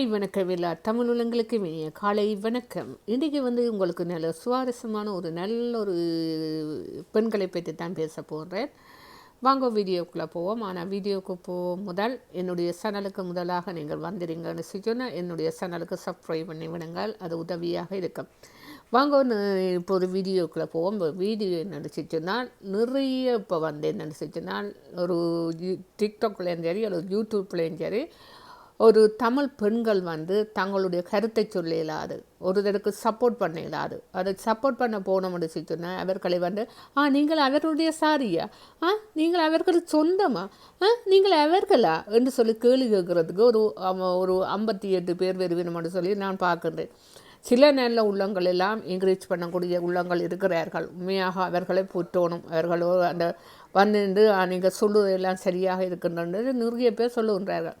Hi வணக்கம் எல்லா தமிழ் உள்ளங்களுக்கு இனிய காலை வணக்கம். இன்றைக்கி வந்து உங்களுக்கு நல்ல சுவாரஸ்யமான ஒரு நல்ல ஒரு பெண்களை பற்றி தான் பேச போகிறேன் வாங்க வீடியோக்குள்ளே போவோம். ஆனால் வீடியோக்கு போவோம் முதல் என்னுடைய சேனலுக்கு முதலாக நீங்கள் வந்துடுங்கன்னு சொன்னால் என்னுடைய சேனலுக்கு சப்ஸ்கிரைப் பண்ணி விடுங்கள். அது உதவியாக இருக்கும். வாங்க இப்போ ஒரு வீடியோக்குள்ளே போவோம். இப்போ வீடியோ என்னென்னு சொன்னால் நிறைய இப்போ வந்து என்னென்னு சொன்னால் ஒரு டிக்டாக்லேயும் சரி அல்லது யூடியூப்லேயும் சரி ஒரு தமிழ் பெண்கள் வந்து தங்களுடைய கருத்தை சொல்ல இயலாது. ஒரு சப்போர்ட் பண்ண இயலாது. அதை சப்போர்ட் பண்ண போனோம்னு சொன்னால் அவர்களை வந்து ஆ நீங்கள் அவர்களுடைய சாரியா? ஆ நீங்கள் அவர்களுக்கு சொந்தமா? ஆ நீங்கள் அவர்களா? என்று சொல்லி கேள்வி கேட்குறதுக்கு ஒரு ஒரு ஐம்பத்தி எட்டு பேர் வருவினம்னு சொல்லி நான் பார்க்குறேன் சில நல்ல உள்ளங்கள் எல்லாம் என்கரேஜ் பண்ணக்கூடிய உள்ளங்கள் இருக்கிறார்கள். உண்மையாக அவர்களை புற்றோணும் அவர்களோ அந்த வந்து நீங்கள் சொல்லுவதெல்லாம் சரியாக இருக்கின்றது நிறைய பேர் சொல்லுகின்றார்கள்.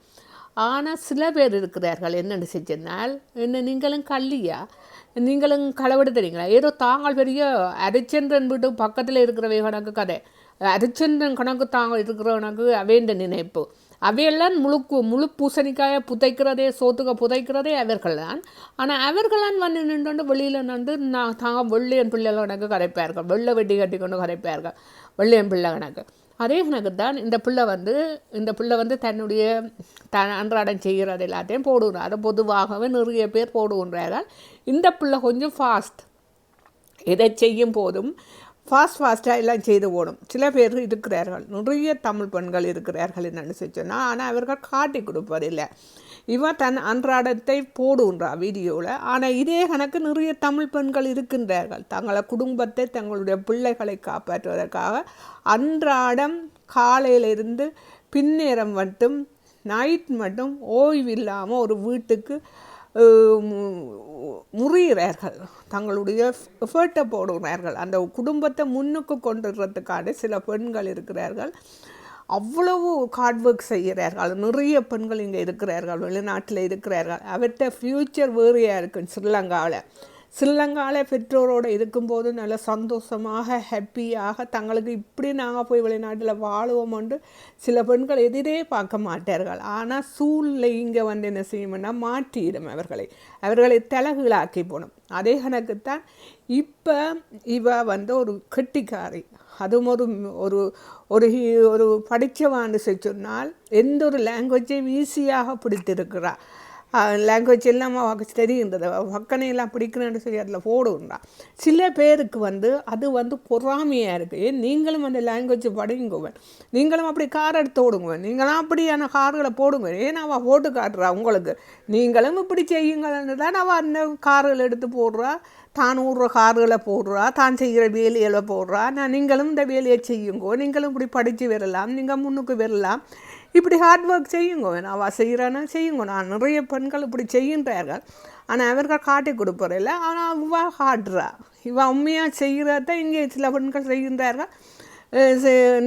ஆனால் சில பேர் இருக்கிறார்கள். என்னென்னு செஞ்சனால் என்ன நீங்களும் கள்ளியா? நீங்களும் களவெடு தெரியுங்களா ஏதோ தாங்கள் பெரிய அரிச்சந்திரன் வீட்டு பக்கத்தில் இருக்கிறவை கணக்கு கதை. அரிச்சந்திரன் கணக்கு தாங்கள் இருக்கிறவனுக்கு அவேண்ட நினைப்பு. அவையெல்லாம் முழுக்கு முழு பூசணிக்காயை புதைக்கிறதே சோத்துக்க புதைக்கிறதே அவர்கள் தான். ஆனால் அவர்களான் வந்து நின்று வெளியில் நின்று நான் தாங்க வெள்ளையன் பிள்ளைகள் கணக்கு கரைப்பார்கள் வெள்ளை வெட்டி கட்டி கொண்டு கரைப்பார்கள் வெள்ளையன் பிள்ளை கணக்கு. அதே கணக்கு தான் இந்த பிள்ளை வந்து இந்த பிள்ளை வந்து தன்னுடைய த அன்றாடம் செய்கிறது எல்லாத்தையும் போடுகிறார் அதை பொதுவாகவே நிறைய பேர் போடுகின்றார்கள். இந்த பிள்ளை கொஞ்சம் ஃபாஸ்ட் எதை செய்யும் போதும் ஃபாஸ்ட் ஃபாஸ்ட்டாக எல்லாம் செய்து ஓடும். சில பேர் இருக்கிறார்கள். நிறைய தமிழ் பெண்கள் இருக்கிறார்கள் என்னென்னு சொன்னால் ஆனால் அவர்கள் காட்டி கொடுப்பதில்லை. இவன் தன் அன்றாடத்தை போடுன்றா வீடியோவில் ஆனால் இதே கணக்கு நிறைய தமிழ் பெண்கள் இருக்கின்றார்கள். தங்களை குடும்பத்தை தங்களுடைய பிள்ளைகளை காப்பாற்றுவதற்காக அன்றாடம் காலையிலிருந்து பின்னேரம் மட்டும் நைட் மட்டும் ஓய்வில்லாமல் ஒரு வீட்டுக்கு முறிகிறார்கள் தங்களுடைய எஃபர்ட்டை போடுகிறார்கள். அந்த குடும்பத்தை முன்னுக்கு கொண்டுறதுக்கான சில பெண்கள் இருக்கிறார்கள். அவ்வளவு ஹார்ட் ஒர்க் செய்கிறார்கள். நிறைய பெண்கள் இங்கே இருக்கிறார்கள். வெளிநாட்டில் இருக்கிறார்கள். அவர்கிட்ட ஃப்யூச்சர் வேறையாக இருக்குன்னு ஸ்ரீலங்காவில் ஸ்ரீலங்காவில் பெற்றோரோடு இருக்கும்போது நல்ல சந்தோஷமாக ஹாப்பியாக தங்களுக்கு இப்படி நாங்கள் போய் வெளிநாட்டில் வாழுவோம்னு சில பெண்கள் எதிரே பார்க்க மாட்டார்கள். ஆனால் சூழ்நிலை இங்கே வந்து என்ன செய்யணும்னா மாற்றிடும் அவர்களை. அவர்களை தலகுகளாக்கி போகணும் அதே கணக்குத்தான் இப்போ இவ வந்து ஒரு கெட்டிக்காரி. அதுவும் ஒரு ஒரு ஒரு ஒரு படித்தவான்னு சொன்னால் எந்த ஒரு லாங்குவேஜையும் ஈஸியாக பிடித்திருக்கிறாள் லாங்குவேஜ் இல்லாமல் அவளுக்கு தெரிகின்றது பக்கனை எல்லாம் பிடிக்கணும்னு சொல்லி அதில் போடுன்றா சில பேருக்கு வந்து அது வந்து பொறாமையாக இருக்குது ஏன் நீங்களும் அந்த லாங்குவேஜ் படிங்குவேன் நீங்களும் அப்படி கார் எடுத்து ஓடுங்குவேன் நீங்களும் அப்படியான கார்களை போடுங்க ஏன் அவள் போட்டு காட்டுறா உங்களுக்கு நீங்களும் இப்படி செய்யுங்கள்னு தான் அவள் அந்த கார்கள் எடுத்து போடுறா தான் ஊடுற கார்களை போடுறா தான் செய்கிற வேலைகளை போடுறா நான் நீங்களும் இந்த வேலையை செய்யுங்கோ நீங்களும் இப்படி படித்து வரலாம் நீங்கள் முன்னுக்கு வரலாம் இப்படி ஹார்ட் ஒர்க் செய்யுங்க. அவள் செய்கிறானா செய்யுங்க. நான் நிறைய பெண்கள் இப்படி செய்கின்றார்கள். ஆனால் அவர்கள் காட்டி இல்லை ஆனால் இவா ஹார்ட்ரா. இவ உண்மையாக செய்கிறத? இங்கே சில பெண்கள் செய்கின்றார்கள்.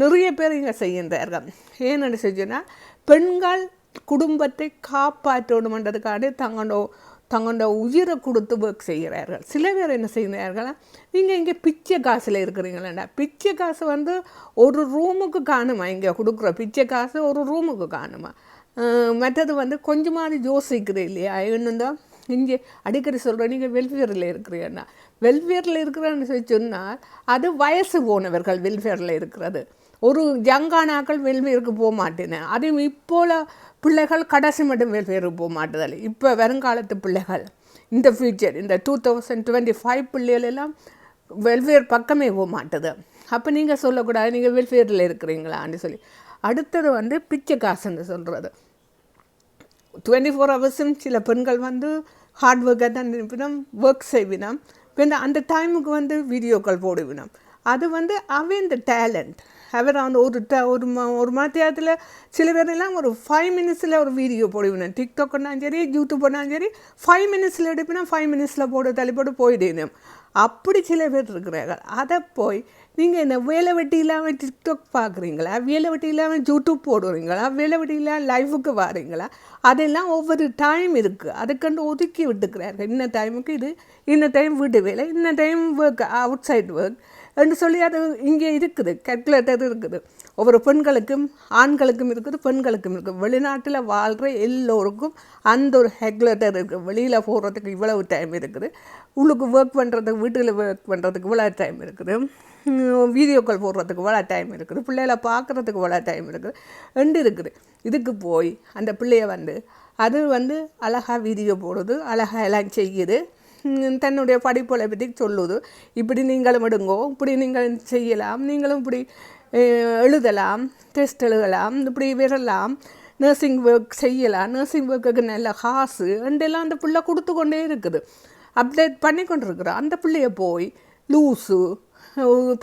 நிறைய பேர் இங்கே செய்கின்றார்கள். ஏன்னு சொன்னால் பெண்கள் குடும்பத்தை காப்பாற்றணுமன்றதுக்காண்டி தங்களோட தங்களோட உயிரை கொடுத்து ஒர்க் செய்கிறார்கள். சில பேர் என்ன செய்கிறார்கள்? நீங்கள் இங்கே பிச்சை காசில் இருக்கிறீங்களேண்டா. பிச்சை காசு வந்து ஒரு ரூமுக்கு காணுமா? இங்கே கொடுக்குற பிச்சை காசு ஒரு ரூமுக்கு காணுமா? மற்றது வந்து கொஞ்சமாவது யோசிக்கிறேன் இல்லையா? என்னதான் இங்கே அடிக்கடி சொல்கிறேன் நீங்கள் வெல்ஃபேரில் இருக்கிறீங்கன்னா வெல்ஃபேரில் இருக்கிறேன்னு சொல்லி சொன்னால் அது வயசு போனவர்கள் வெல்ஃபேரில் இருக்கிறது. ஒரு ஜங்கானாக்கள் வெல்வேருக்கு போக மாட்டேனேன். அதுவும் இப்போல பிள்ளைகள் கடைசி மட்டும் வெல்ஃபேருக்கு போக மாட்டேதல். இப்போ வருங்காலத்து பிள்ளைகள் இந்த ஃபியூச்சர் இந்த டூ தௌசண்ட் டுவெண்ட்டி ஃபைவ் பிள்ளைகள் எல்லாம் வெல்ஃபேர் பக்கமே போக மாட்டுது. அப்போ நீங்கள் சொல்லக்கூடாது நீங்கள் வெல்ஃபேரில் இருக்கிறீங்களான்னு சொல்லி. அடுத்தது வந்து பிச்சை காசுன்னு சொல்கிறது டுவெண்ட்டி ஃபோர் ஹவர்ஸும் சில பெண்கள் வந்து ஹார்ட் ஒர்க்காக தான் இருப்பினோம் ஒர்க் செய்வினோம். இந்த அந்த டைமுக்கு வந்து வீடியோக்கள் போடுவினோம். அது வந்து அவன் இந்த டேலண்ட் அவர் அந்த ஒரு ட ஒரு ம ஒரு மத்தியத்தில் சில பேரெல்லாம் ஒரு ஃபைவ் மினிட்ஸில் ஒரு வீடியோ போடுவினோம் டிக்டாக்னாலும் சரி யூடியூப்னாலும் சரி ஃபைவ் மினிட்ஸில் எடுப்பினா ஃபைவ் மினிட்ஸில் போட்டு தள்ளி போட்டு போயிடணும் அப்படி சில பேர் இருக்கிறார்கள். அதை போய் நீங்கள் என்ன வேலை வெட்டி இல்லாமல் டிக்டாக் பார்க்குறீங்களா? வேலை வெட்டி இல்லாமல் யூடியூப் போடுறீங்களா? வேலை வெட்டி இல்லாமல் லைஃபுக்கு வாரீங்களா? அதெல்லாம் ஒவ்வொரு டைம் இருக்குது அதுக்கண்டு ஒதுக்கி விட்டுக்கிறார்கள். இந்த டைமுக்கு இது இன்ன டைம் வீட்டு வேலை இன்ன time work outside work என்று சொல்லி அது இங்கே இருக்குது கல்குலேட்டர் இருக்குது. ஒவ்வொரு பெண்களுக்கும் ஆண்களுக்கும் இருக்குது பெண்களுக்கும் இருக்குது. வெளிநாட்டில் வாழ்கிற எல்லோருக்கும் அந்த ஒரு ஹெகுலேட்டர் இருக்குது வெளியில் போகிறதுக்கு இவ்வளவு டைம் இருக்குது. உள்ளுக்கு ஒர்க் பண்ணுறதுக்கு வீட்டில் ஒர்க் பண்ணுறதுக்கு இவ்வளோ டைம் இருக்குது. வீடியோ கால் போடுறதுக்கு இவ்வளோ டைம் இருக்குது. பிள்ளைகளை பார்க்குறதுக்கு இவ்வளோ டைம் இருக்குது. ரெண்டு இருக்குது. இதுக்கு போய் அந்த பிள்ளைய வந்து அது வந்து அழகாக வீடியோ போடுது அழகாக எல்லாம் செய்யுது. தன்னுடைய படிப்புகளை பற்றி சொல்லுது. இப்படி நீங்களும் எடுங்கோ இப்படி நீங்கள் செய்யலாம் நீங்களும் இப்படி எழுதலாம் டெஸ்ட் எழுதலாம் இப்படி விரலாம் நர்சிங் ஒர்க் செய்யலாம் நர்சிங் ஒர்க்குக்கு நல்ல காசு எல்லாம் அந்த பிள்ளை கொடுத்து கொண்டே இருக்குது. அப்டேட் பண்ணி கொண்டு அந்த பிள்ளைய போய் லூஸு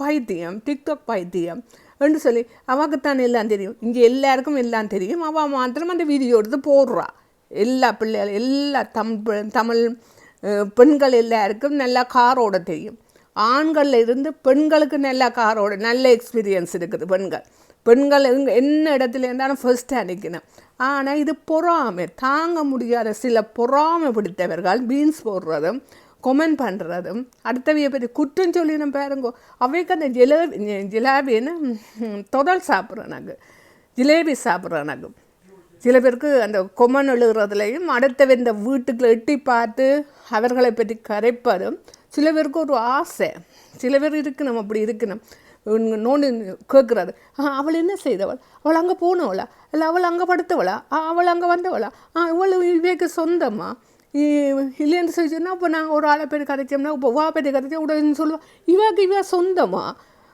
பைத்தியம் டிக்டாக் பைத்தியம் என்று சொல்லி அவக்குத்தான் எல்லாம் தெரியும். இங்கே எல்லாருக்கும் எல்லாம் தெரியும். அவள் மாத்திரம் அந்த வீடியோ எடுத்து போடுறா. எல்லா பிள்ளைகள் எல்லா தமிழ் தமிழ் பெண்கள் எல்லாருக்கும் நல்லா காரோட தெரியும். ஆண்கள் இருந்து பெண்களுக்கு நல்லா காரோட நல்ல எக்ஸ்பீரியன்ஸ் இருக்குது பெண்கள். பெண்கள் என்ன இடத்துல இருந்தாலும் ஃபர்ஸ்ட்டாக நிற்கணும் ஆனால் இது பொறாமை. தாங்க முடியாத சில பொறாமை பிடித்தவர்கள் பீன்ஸ் போடுறதும் கொமெண்ட் பண்ணுறதும் அடுத்தவைய பற்றி குற்றம் சொல்லிடும் பாருங்க. அவைக்கு அந்த ஜிலேபி ஜிலேபின்னு தொடல் சாப்பிட்றேன் நாங்கள் ஜிலேபி சாப்பிட்றேன் நாங்கள் சில பேருக்கு அந்த கொமன் எழுகிறதுலையும் அடுத்தவ இந்த வீட்டுக்குள்ள எட்டி பார்த்து அவர்களை பற்றி கரைப்பதும் சில பேருக்கு ஒரு ஆசை. சில பேர் இருக்கணும் அப்படி இருக்கணும். நோண்டு கேட்குறாரு அவள் என்ன செய்தவள்? அவள் அங்கே போனவளா? இல்லை அவள் அங்கே படுத்தவளா? ஆ, அவள் அங்கே வந்தவளா? ஆ இவள் இவைக்கு சொந்தமா? இல்லைன்னு சொல்லி சொன்னா இப்போ நாங்கள் ஒரு ஆளை பேர் கதைச்சோம்னா இப்போ வா பேர் கதைச்சா உடனே சொல்லுவா. இவாக்கு இவா சொந்தமா?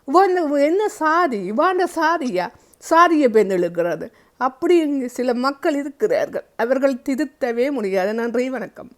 இவன் என்ன சாதி? இவாண்ட சாதியா? சாதியை பெண் இழுக்கிறது அப்படி இங்கு சில மக்கள் இருக்கிறார்கள். அவர்கள் திருத்தவே முடியாது. நன்றி வணக்கம்.